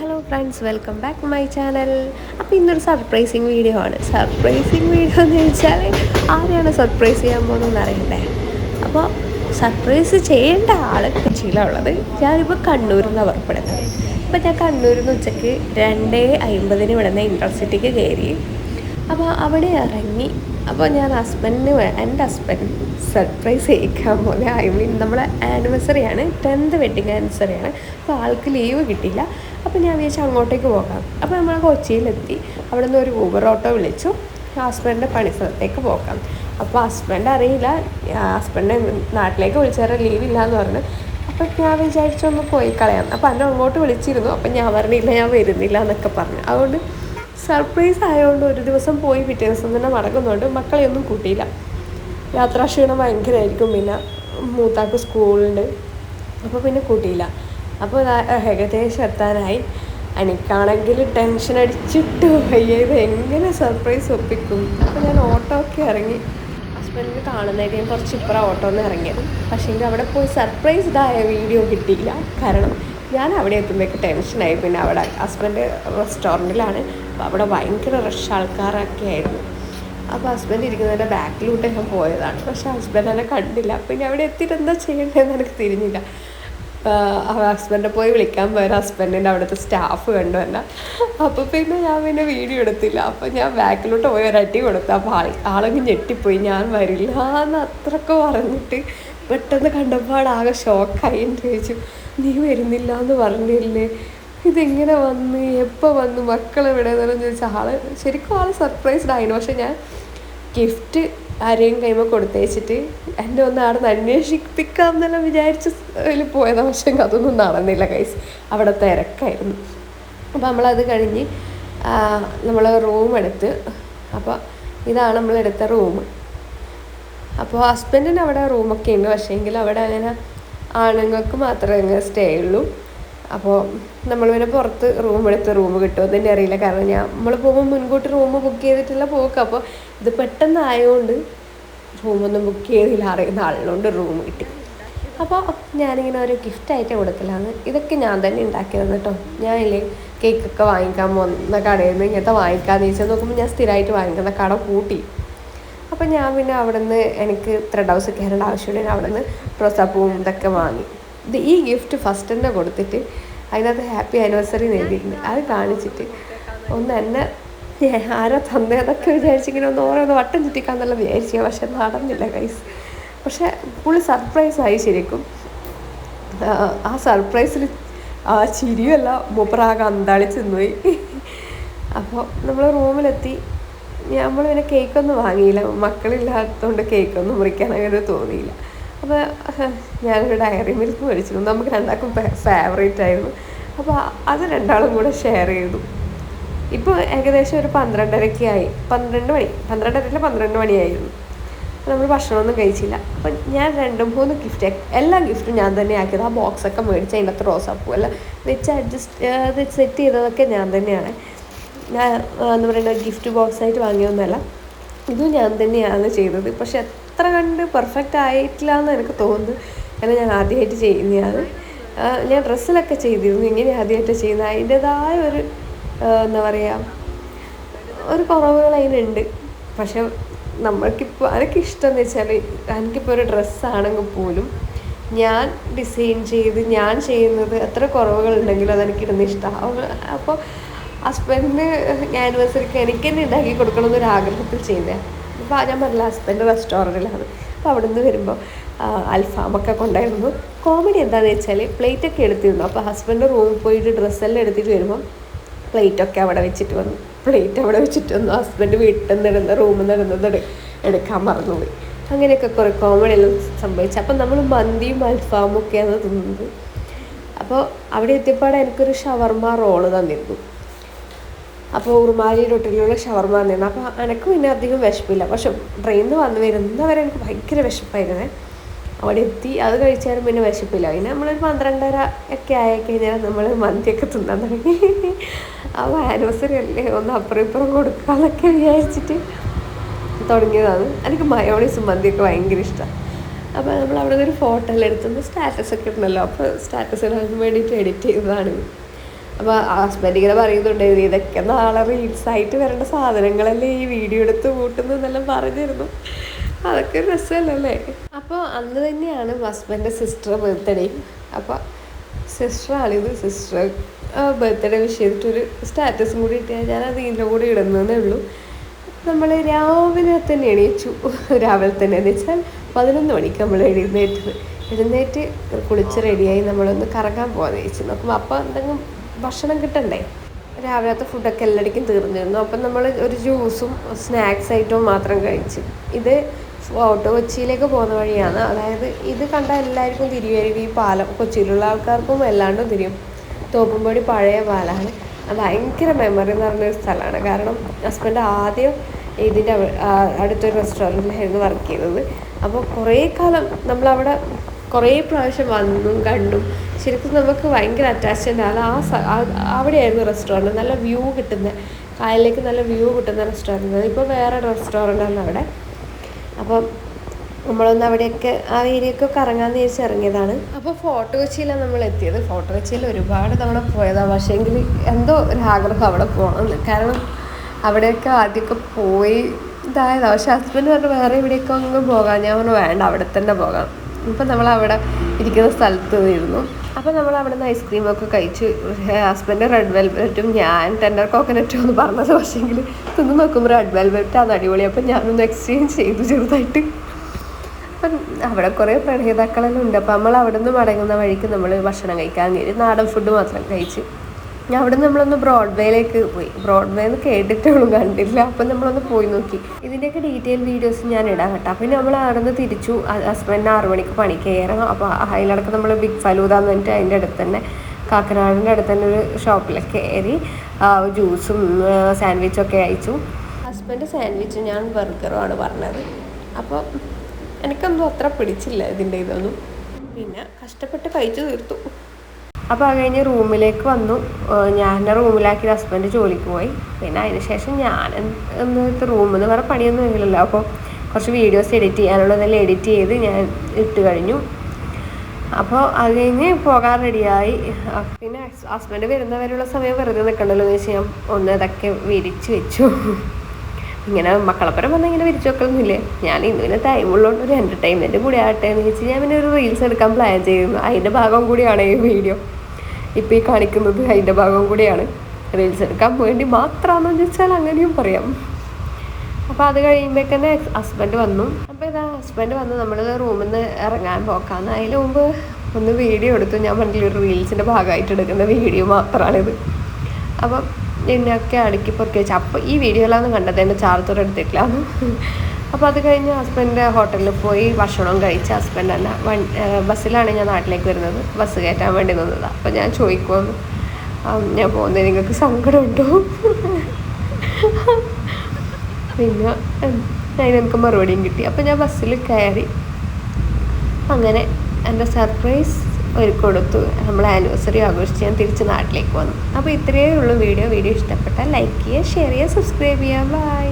Hello friends welcome back to my channel അപ്പോൾ ഇന്നൊരു surprising video ആണ്. സർപ്രൈസിങ് വീഡിയോ എന്ന് ചോദിച്ചാൽ ആരെയാണ് സർപ്രൈസ് ചെയ്യാൻ പോകുന്നതെന്ന് അറിയണ്ടേ? അപ്പോൾ സർപ്രൈസ് ചെയ്യേണ്ട ആൾ കൊച്ചിയിലുള്ളത് ഞാനിപ്പോൾ കണ്ണൂരിൽ നിന്നാണ് പുറപ്പെടുന്നത്. അപ്പോൾ ഞാൻ കണ്ണൂരിൽ നിന്ന് ഉച്ചയ്ക്ക് രണ്ട് അമ്പതിന് ഇവിടെ നിന്ന് ഇൻട്രസിറ്റിക്ക് കയറി അപ്പോൾ അവിടെ ഇറങ്ങി അപ്പോൾ ഞാൻ ഹസ്ബൻഡിന് എന്റെ ഹസ്ബൻഡ് സർപ്രൈസ് ചെയ്യിക്കാൻ പോലെ ഐ മീൻ നമ്മളെ ആനിവേഴ്സറി ആണ്. ടെൻത്ത് വെഡിങ് ആനിവേഴ്സറി ആണ്. അപ്പോൾ ആൾക്ക് ലീവ് കിട്ടിയില്ല. അപ്പോൾ ഞാൻ വിചാരിച്ചു അങ്ങോട്ടേക്ക് പോകാം. അപ്പോൾ നമ്മൾ കൊച്ചിയിലെത്തി. അവിടെ നിന്ന് ഒരു ഊബർ ഓട്ടോ വിളിച്ചു. ഹസ്ബൻഡിന്റെ പണി സ്ഥലത്തേക്ക് പോകാം. അപ്പോൾ ഹസ്ബൻഡ് അറിയില്ല. ഹസ്ബൻഡ് നാട്ടിലേക്ക് വിളിച്ചാൽ ലീവ് ഇല്ല എന്ന് പറഞ്ഞു. അപ്പോൾ ഞാൻ വിചാരിച്ചൊന്ന് പോയി കളയാം. അപ്പോൾ എന്നെ അങ്ങോട്ട് വിളിച്ചിരുന്നു. അപ്പോൾ ഞാൻ പറഞ്ഞില്ല ഞാൻ വരുന്നില്ല എന്നൊക്കെ പറഞ്ഞു. അതുകൊണ്ട് സർപ്രൈസ് ആയതുകൊണ്ട് ഒരു ദിവസം പോയി പിറ്റേ ദിവസം തന്നെ മടങ്ങുന്നുണ്ട്. മക്കളെയൊന്നും കൂട്ടിയില്ല. യാത്രാക്ഷീണം ഭയങ്കരമായിരിക്കും പിന്നെ മൂത്താക്ക് സ്കൂളുണ്ട്. അപ്പോൾ പിന്നെ കൂട്ടിയില്ല. അപ്പോൾ ഏകദേശം എത്താനായി. എനിക്കാണെങ്കിൽ ടെൻഷൻ അടിച്ചിട്ട് വയ്യ ഇത് എങ്ങനെ സർപ്രൈസ് ഒപ്പിക്കും. അപ്പോൾ ഞാൻ ഓട്ടോ ഒക്കെ ഇറങ്ങി. ഹസ്ബൻഡിന് കാണുന്നതായിട്ട് ഞാൻ കുറച്ച് ഇപ്പുറം ഓട്ടോ ഒന്ന് ഇറങ്ങിയത്. പക്ഷേ അവിടെ പോയി സർപ്രൈസ് ഇതായ വീഡിയോ കിട്ടിയില്ല. കാരണം ഞാൻ അവിടെ എത്തുമ്പോഴേക്ക് ടെൻഷനായി. പിന്നെ അവിടെ ഹസ്ബൻഡ് റെസ്റ്റോറന്റിലാണ്. അപ്പോൾ അവിടെ ഭയങ്കര റഷ് ആൾക്കാരൊക്കെ ആയിരുന്നു. അപ്പോൾ ഹസ്ബൻഡ് ഇരിക്കുന്നതിന്റെ ബാക്കിലൂടെ ഞാൻ പോയതാണ്. പക്ഷെ ഹസ്ബൻഡ് എന്നെ കണ്ടില്ല. പിന്നെ അവിടെ എത്തിയിട്ട് എന്താ ചെയ്യേണ്ടതെന്ന് എനിക്ക് തിരിഞ്ഞില്ല. ഹസ്ബൻഡിനെ പോയി വിളിക്കാൻ പോയാൽ ഹസ്ബൻഡിന്റെ അവിടുത്തെ സ്റ്റാഫ് കണ്ടു തന്നെ അപ്പോൾ പിന്നെ ഞാൻ പിന്നെ വീഡിയോ എടുത്തില്ല. അപ്പോൾ ഞാൻ ബാക്കിലോട്ട് പോയി ഒരട്ടി കൊടുത്തു. അപ്പോൾ ആൾ ആളങ്ങ് ഞെട്ടിപ്പോയി. ഞാൻ വരില്ല എന്ന് അത്രയൊക്കെ പറഞ്ഞിട്ട് പെട്ടെന്ന് കണ്ടപ്പോൾ ആകെ ഷോക്കായി എന്ന് ചോദിച്ചു. നീ വരുന്നില്ല എന്ന് പറഞ്ഞില്ലേ? ഇതെങ്ങനെ വന്ന്? എപ്പോൾ വന്ന്? മക്കൾ എവിടെ നിന്നു ചോദിച്ചാൽ ആൾ ശരിക്കും ആൾ സർപ്രൈസ്ഡ് ആയിരുന്നു പക്ഷെ ഞാൻ ഗിഫ്റ്റ് ആരെയും കൈമ കൊടുത്തേച്ചിട്ട് എന്റെ ഒന്ന് അവിടെ നിന്ന് അന്വേഷിപ്പിക്കാം എന്നെല്ലാം വിചാരിച്ച് അതിൽ പോയതാണ് പക്ഷെ അതൊന്നും നടന്നില്ല കൈസ് അവിടെ തിരക്കായിരുന്നു. അപ്പോൾ നമ്മളത് കഴിഞ്ഞ് നമ്മൾ റൂം എടുത്ത് അപ്പോൾ ഇതാണ് നമ്മൾ എടുത്ത റൂം അപ്പോൾ ഹസ്ബൻഡിന് അവിടെ റൂമൊക്കെ ഉണ്ട്. പക്ഷേ എങ്കിൽ അവിടെ അങ്ങനെ ആണുങ്ങൾക്ക് മാത്രമേ സ്റ്റേ ഉള്ളൂ. അപ്പോൾ നമ്മൾ പിന്നെ പുറത്ത് റൂം എടുത്ത് റൂം കിട്ടുമോ തന്നെ അറിയില്ല. കാരണം ഞാൻ നമ്മൾ പോകുമ്പോൾ മുൻകൂട്ടി റൂം ബുക്ക് ചെയ്തിട്ടുള്ള പോക്ക്. അപ്പോൾ ഇത് പെട്ടെന്ന് ആയതുകൊണ്ട് റൂമൊന്നും ബുക്ക് ചെയ്തില്ല. അറിയുന്ന ആളിനോണ്ട് റൂം കിട്ടി. അപ്പോൾ ഞാനിങ്ങനെ ഒരു ഗിഫ്റ്റ് ഗിഫ്റ്റായിട്ട് കൊടുക്കലാണ്. ഇതൊക്കെ ഞാൻ തന്നെ ഉണ്ടാക്കിയതെന്ന് കേട്ടോ ഞാനില്ലേ കേക്കൊക്കെ വാങ്ങിക്കാൻ പോകുന്ന കടയിൽ നിന്ന് ഇങ്ങനത്തെ വാങ്ങിക്കാമെന്ന് ചോദിച്ചാൽ നോക്കുമ്പോൾ ഞാൻ സ്ഥിരമായിട്ട് വാങ്ങിക്കുന്ന കട കൂട്ടി അപ്പോൾ ഞാൻ പിന്നെ അവിടെ നിന്ന് എനിക്ക് ത്രെഡ് ഹൗസ് കയറേണ്ട ആവശ്യമുണ്ടെങ്കിൽ അവിടെ നിന്ന് റോസാപ്പൂവും ഇതൊക്കെ വാങ്ങി. ഈ ഗിഫ്റ്റ് ഫസ്റ്റ് തന്നെ കൊടുത്തിട്ട് അതിനകത്ത് ഹാപ്പി ആനിവേഴ്സറി എഴുതിയിട്ടുണ്ട്. അത് കാണിച്ചിട്ട്. ഒന്ന് എന്നെ ആരാ തന്നേതൊക്കെ വിചാരിച്ചിങ്ങനെ ഒന്ന് ഓരോന്ന് വട്ടം ചുറ്റിക്കാന്നുള്ള വിചാരിച്ചു. പക്ഷെ നടന്നില്ല കൈസ് പക്ഷെ പുള്ളി സർപ്രൈസായി ശരിക്കും. ആ സർപ്രൈസിൽ ആ ചിരിയല്ല മൂപ്പറാകെ അന്താളിച്ച് പോയി അപ്പോൾ നമ്മൾ റൂമിലെത്തി. നമ്മൾ പിന്നെ കേക്കൊന്നും വാങ്ങിയില്ല. മക്കളില്ലാത്തതുകൊണ്ട് കേക്കൊന്നും മുറിക്കാൻ അങ്ങനെ തോന്നിയില്ല. അപ്പോൾ ഞാനൊരു ഡയറി മിൽക്ക് മേടിച്ചിരുന്നു. നമുക്ക് രണ്ടാൾക്കും ഫേവറേറ്റ് ആയിരുന്നു. അപ്പോൾ അത് രണ്ടാളും കൂടെ ഷെയർ ചെയ്തു. ഇപ്പോൾ ഏകദേശം ഒരു പന്ത്രണ്ടരയ്ക്ക് ആയി. പന്ത്രണ്ട് മണി പന്ത്രണ്ടരല്ല പന്ത്രണ്ട് മണിയായിരുന്നു. നമ്മൾ ഭക്ഷണമൊന്നും കഴിച്ചില്ല. അപ്പം ഞാൻ രണ്ട് മൂന്ന് ഗിഫ്റ്റ് എല്ലാ ഗിഫ്റ്റും ഞാൻ തന്നെ ആക്കിയത്. ആ ബോക്സൊക്കെ മേടിച്ച് അതിന്റെ അകത്ത് റോസാപ്പൂ എല്ലാം വെച്ച് അഡ്ജസ്റ്റ് അത് സെറ്റ് ചെയ്തതൊക്കെ ഞാൻ തന്നെയാണ്. ഞാൻ എന്താ പറയുക ഗിഫ്റ്റ് ബോക്സായിട്ട് വാങ്ങിയൊന്നുമല്ല ഇതും ഞാൻ തന്നെയാണ് ചെയ്തത്. പക്ഷെ എത്ര കണ്ട് പെർഫെക്റ്റ് ആയിട്ടില്ല എന്ന് എനിക്ക് തോന്നുന്നു. കാരണം ഞാൻ ആദ്യമായിട്ട് ചെയ്യുന്നതാണ്. ഞാൻ ഡ്രസ്സിലൊക്കെ ചെയ്തിരുന്നു. ഇങ്ങനെ ആദ്യമായിട്ട് ചെയ്യുന്ന അതിന്റെതായ ഒരു എന്താ പറയുക ഒരു കുറവുകൾ അതിനുണ്ട് പക്ഷെ നമ്മൾക്കിപ്പോൾ അതൊക്കെ ഇഷ്ടം എന്ന് വെച്ചാൽ എനിക്കിപ്പോൾ ഒരു ഡ്രസ്സാണെങ്കിൽ പോലും ഞാൻ ഡിസൈൻ ചെയ്ത് ഞാൻ ചെയ്യുന്നത് എത്ര കുറവുകൾ ഉണ്ടെങ്കിലും അതെനിക്കിടുന്ന ഇഷ്ടമാണ് അപ്പോൾ ഹസ്ബൻഡിന് ആനിവേഴ്സറിക്ക് എനിക്ക് തന്നെ ഉണ്ടാക്കി കൊടുക്കണം എന്നൊരു ആഗ്രഹത്തിൽ അപ്പോൾ ഞാൻ പറഞ്ഞില്ല ഹസ്ബൻഡ് റെസ്റ്റോറന്റിലാണ്. അപ്പോൾ അവിടെ നിന്ന് വരുമ്പോൾ അൽഫാമൊക്കെ കൊണ്ടായിരുന്നു. കോമഡി എന്താണെന്ന് വെച്ചാൽ പ്ലേറ്റൊക്കെ എടുത്തിരുന്നു. അപ്പോൾ ഹസ്ബൻഡ് റൂമിൽ പോയിട്ട് ഡ്രസ്സെല്ലാം എടുത്തിട്ട് വരുമ്പോൾ പ്ലേറ്റൊക്കെ അവിടെ വെച്ചിട്ട് വന്നു. പ്ലേറ്റ് അവിടെ വെച്ചിട്ട് വന്നു. ഹസ്ബൻഡ് വീട്ടിൽ നിന്ന് ഇടുന്ന റൂമിൽ നിന്ന് ഇടുന്നത് എടുക്കാൻ മറന്നുപോയി. അങ്ങനെയൊക്കെ കുറേ കോമഡി എല്ലാം സംഭവിച്ചു. അപ്പം നമ്മൾ മന്തിയും അൽഫാമും ഒക്കെയാണ് തിന്നുന്നത് അപ്പോൾ അവിടെ എത്തിയപ്പാടെ എനിക്കൊരു ഷവർമ റോൾ തന്നിരുന്നു. അപ്പോൾ ഉറുമാലി റൊട്ടിലുള്ള ഷവർമ തന്നെയാണ് അപ്പോൾ എനിക്ക് പിന്നെ അധികം വിശപ്പില്ല. പക്ഷെ ട്രെയിനിൽ നിന്ന് വന്ന് വരുന്നവരെ എനിക്ക് ഭയങ്കര വിശപ്പായിരുന്നേ. അവിടെ എത്തി അത് കഴിച്ചാലും പിന്നെ വിശപ്പില്ല. പിന്നെ നമ്മളൊരു പന്ത്രണ്ടര ഒക്കെ ആയി കഴിഞ്ഞാൽ നമ്മൾ മന്തിയൊക്കെ തിന്നാൻ തുടങ്ങി. അപ്പോൾ ആനിവേഴ്സറി അല്ലേ ഒന്ന് അപ്പുറം ഇപ്പുറം കൊടുക്കാന്നൊക്കെ വിചാരിച്ചിട്ട് തുടങ്ങിയതാണ്. എനിക്ക് മയോണീസും മന്തിയൊക്കെ ഭയങ്കര ഇഷ്ടമാണ് അപ്പോൾ നമ്മൾ അവിടെ നിന്ന് ഒരു ഫോട്ടോ എല്ലാം എടുത്തുനിന്ന് സ്റ്റാറ്റസ് ഒക്കെ ഇടണമല്ലോ. അപ്പോൾ സ്റ്റാറ്റസ് ഇടാൻ വേണ്ടിയിട്ട് എഡിറ്റ് ചെയ്തതാണ്. അപ്പോൾ ഹസ്ബൻഡ് ഇങ്ങനെ പറയുന്നുണ്ട് ഇതൊക്കെ നാളെ റീൽസ് ആയിട്ട് വരേണ്ട സാധനങ്ങളല്ലേ ഈ വീഡിയോ എടുത്ത് കൂട്ടുന്നതെന്നെല്ലാം പറഞ്ഞിരുന്നു. അതൊക്കെ രസമല്ലേ അപ്പോൾ അന്ന് തന്നെയാണ് ഹസ്ബൻഡിന്റെ സിസ്റ്റർ ബർത്ത്ഡേ അപ്പോൾ സിസ്റ്ററാണിത് സിസ്റ്റർ ബർത്ത്ഡേ വിഷ് ചെയ്തിട്ടൊരു സ്റ്റാറ്റസും കൂടി ഇട്ടാൽ ഞാൻ അത് ഇതിന്റെ കൂടെ ഇടുന്നതേ ഉള്ളൂ. നമ്മൾ രാവിലെ തന്നെ എണീച്ചു. രാവിലെ തന്നെ എന്ന് വെച്ചാൽ പതിനൊന്ന് മണിക്ക് നമ്മൾ എഴുന്നേറ്റത്. എഴുന്നേറ്റ് കുളിച്ച് റെഡിയായി നമ്മളൊന്ന് കറങ്ങാൻ പോകാമെന്ന് ചോദിച്ചു നോക്കുമ്പോൾ അപ്പോൾ എന്തെങ്കിലും ഭക്ഷണം കിട്ടണ്ടേ? രാവിലത്തെ ഫുഡൊക്കെ എല്ലായിടക്കും തീർന്നിരുന്നു. അപ്പം നമ്മൾ ഒരു ജ്യൂസും സ്നാക്സ് ഐറ്റവും മാത്രം കഴിച്ചു. ഇത് ഓട്ടോ കൊച്ചിയിലേക്ക് പോകുന്ന വഴിയാണ്. അതായത് ഇത് കണ്ടാൽ എല്ലാവർക്കും തിരിയുമായിരിക്കും ഈ പാലം കൊച്ചിയിലുള്ള ആൾക്കാർക്കും എല്ലാണ്ടും തിരിയും. തോപ്പുംപടി പഴയ പാലാണ്. അത് ഭയങ്കര മെമ്മറി എന്ന് പറഞ്ഞൊരു സ്ഥലമാണ്. കാരണം ഹസ്ബൻഡ് ആദ്യം ഇതിന്റെ അടുത്തൊരു റെസ്റ്റോറന്റിലായിരുന്നു വർക്ക് ചെയ്തത്. അപ്പോൾ കുറേ കാലം നമ്മളവിടെ കുറേ പ്രാവശ്യം വന്നും കണ്ടും. ശരിക്കും നമുക്ക് ഭയങ്കര അറ്റാച്ച്മെന്റ് ആണ്. ആ അവിടെയായിരുന്നു റെസ്റ്റോറന്റ് നല്ല വ്യൂ കിട്ടുന്ന കായലിലേക്ക് നല്ല വ്യൂ കിട്ടുന്ന റെസ്റ്റോറന്റ് ഇപ്പോൾ വേറെ റെസ്റ്റോറന്റ് ആണ് അവിടെ. അപ്പം നമ്മളൊന്ന് അവിടെയൊക്കെ ആ ഏരിയയൊക്കെ കറങ്ങാന്ന് വിചാരിച്ച് ഇറങ്ങിയതാണ്. അപ്പോൾ ഫോട്ടോ കൊച്ചിയിലാണ് നമ്മൾ എത്തിയത്. ഫോട്ടോ കൊച്ചിയിൽ ഒരുപാട് തവണ പോയതാണ് പക്ഷേ എങ്കിൽ എന്തോ ഒരു ആഗ്രഹം അവിടെ പോകണമെന്ന് കാരണം അവിടെയൊക്കെ ആദ്യമൊക്കെ പോയി ഇതായതാണ് പക്ഷെ ഹസ്ബൻഡ് പറഞ്ഞു വേറെ എവിടെയൊക്കെ അങ്ങ് പോകാം. ഞാൻ പറഞ്ഞു വേണ്ട അവിടെ തന്നെ പോകാം. ഇപ്പം നമ്മൾ അവിടെ ഇരിക്കുന്ന സ്ഥലത്ത് നിന്നിരുന്നു. അപ്പോൾ നമ്മൾ അവിടെ നിന്ന് ഐസ്ക്രീം ഒക്കെ കഴിച്ച് ഹസ്ബൻഡ് റെഡ് വെൽവെറ്റും ഞാൻ ടെൻഡർ കോക്കനറ്റും എന്ന് പറഞ്ഞത് പക്ഷേങ്കിൽ തിന്ന് നോക്കുമ്പോൾ റെഡ് വെൽവെറ്റാണ് അടിപൊളി. അപ്പം ഞാനൊന്ന് എക്സ്ചേഞ്ച് ചെയ്തു ചെറുതായിട്ട്. അപ്പം അവിടെ കുറേ പ്രണയിതാക്കളെല്ലാം ഉണ്ട്. അപ്പം നമ്മൾ അവിടെ നിന്ന് മടങ്ങുന്ന വഴിക്ക് നമ്മൾ ഭക്ഷണം കഴിക്കാൻ കയറി നാടൻ ഫുഡ് മാത്രം കഴിച്ച് ഞാൻ അവിടെ നിന്ന് നമ്മളൊന്ന് ബ്രോഡ്വേയിലേക്ക് പോയി. ബ്രോഡ്വേ എന്ന് കേട്ടിട്ടുള്ളൂ കണ്ടില്ല അപ്പം നമ്മളൊന്ന് പോയി നോക്കി. ഇതിന്റെയൊക്കെ ഡീറ്റെയിൽ വീഡിയോസ് ഞാൻ ഇടാം കേട്ടോ. പിന്നെ നമ്മൾ അവിടെ നിന്ന് തിരിച്ചു. ഹസ്ബൻഡിന് ആറു മണിക്ക് പണി കയറണം. അപ്പോൾ അതിലടക്കം നമ്മൾ ബിഗ് ഫലൂതാന്ന് പറഞ്ഞിട്ട് അതിന്റെ അടുത്ത് തന്നെ കാക്കനാടിന്റെ അടുത്ത് തന്നെ ഒരു ഷോപ്പിലൊക്കെ കയറി ജ്യൂസും സാൻഡ്വിച്ചും ഒക്കെ അയച്ചു. ഹസ്ബൻഡ് സാൻഡ്വിച്ച് ഞാൻ ബർഗറുമാണ് പറഞ്ഞത്. അപ്പോൾ എനിക്കൊന്നും അത്ര പിടിച്ചില്ല ഇതിന്റെ ഇതൊന്നും. പിന്നെ കഷ്ടപ്പെട്ട് കഴിച്ചു തീർത്തു. അപ്പോൾ അത് കഴിഞ്ഞ് റൂമിലേക്ക് വന്നു. ഞാൻ റൂമിലാക്കി ഹസ്ബൻഡ് ജോലിക്ക് പോയി. പിന്നെ അതിന് ശേഷം ഞാൻ എന്ന് റൂമിൽ നിന്ന് വേറെ പണിയൊന്നും ഇല്ലല്ലോ. അപ്പോൾ കുറച്ച് വീഡിയോസ് എഡിറ്റ് ചെയ്യാനുള്ളതെല്ലാം എഡിറ്റ് ചെയ്ത് ഞാൻ ഇട്ട് കഴിഞ്ഞു. അപ്പോൾ അത് കഴിഞ്ഞ് പോകാൻ റെഡിയായി പിന്നെ ഹസ്ബൻഡ് വരുന്നവരെയുള്ള സമയം വെറുതെ നിൽക്കണ്ടല്ലോ എന്ന് വെച്ച് ഞാൻ ഒന്ന് ഇതൊക്കെ വിരിച്ച് വെച്ചു. ഇങ്ങനെ മക്കളപ്പുറം വന്നാൽ ഇങ്ങനെ വിരിച്ചു വെക്കണമെന്നില്ലേ ഞാൻ ഇന്നുവിന് ടൈമുള്ളതുകൊണ്ട് ഒരു എന്റർടൈൻമെന്റ് കൂടി ആകട്ടെ എന്ന് വെച്ച് ഞാൻ പിന്നെ ഒരു റീൽസ് എടുക്കാൻ പ്ലാൻ ചെയ്യുന്നു അതിന്റെ ഭാഗം കൂടിയാണ് ഈ വീഡിയോ ഇപ്പോൾ ഈ കാണിക്കുന്നത് അതിന്റെ ഭാഗം കൂടിയാണ്. റീൽസ് എടുക്കാൻ വേണ്ടി മാത്രമാണെന്ന് ചോദിച്ചാൽ അങ്ങനെയും പറയാം. അപ്പോൾ അത് കഴിയുമ്പോഴേക്കന്നെ ഹസ്ബൻഡ് വന്നു. അപ്പോൾ ഇതാ ഹസ്ബൻഡ് വന്ന് നമ്മൾ റൂമിൽ നിന്ന് ഇറങ്ങാൻ പോക്കാന്ന്. അതിന് മുമ്പ് ഒന്ന് വീഡിയോ എടുത്തു. ഞാൻ പറഞ്ഞില്ല ഒരു റീൽസിന്റെ ഭാഗമായിട്ട് എടുക്കുന്ന വീഡിയോ മാത്രമാണിത് അപ്പം എന്നെയൊക്കെ അടുക്കി പൊറുക്കി വെച്ചു അപ്പോൾ ഈ വീഡിയോയിലാണ് കണ്ടത് എന്റെ ചാർജർ എടുത്തിട്ടില്ല അപ്പോൾ അത് കഴിഞ്ഞ് ഹസ്ബൻഡ് ഹോട്ടലിൽ പോയി ഭക്ഷണം കഴിച്ച് ഹസ്ബൻഡ് തന്നെ വൺ ബസ്സിലാണ് ഞാൻ നാട്ടിലേക്ക് വരുന്നത്. ബസ് കയറ്റാൻ വേണ്ടി നിന്നത്. അപ്പോൾ ഞാൻ ചോദിക്കുമെന്ന് ഞാൻ പോകുന്നത് നിങ്ങൾക്ക് സങ്കടമുണ്ടോ? പിന്നെ അതിന് എനിക്ക് മറുപടിയും കിട്ടി. അപ്പോൾ ഞാൻ ബസ്സിൽ കയറി. അങ്ങനെ എന്റെ സർപ്രൈസ് ഒരു കൊടുത്തു. നമ്മൾ ആനിവേഴ്സറി ആഘോഷിച്ച് ഞാൻ തിരിച്ച് നാട്ടിലേക്ക് വന്നു. അപ്പോൾ ഇത്രയേ ഉള്ളൂ വീഡിയോ. വീഡിയോ ഇഷ്ടപ്പെട്ടാൽ ലൈക്ക് ചെയ്യുക ഷെയർ ചെയ്യുക സബ്സ്ക്രൈബ് ചെയ്യുക. ബൈ.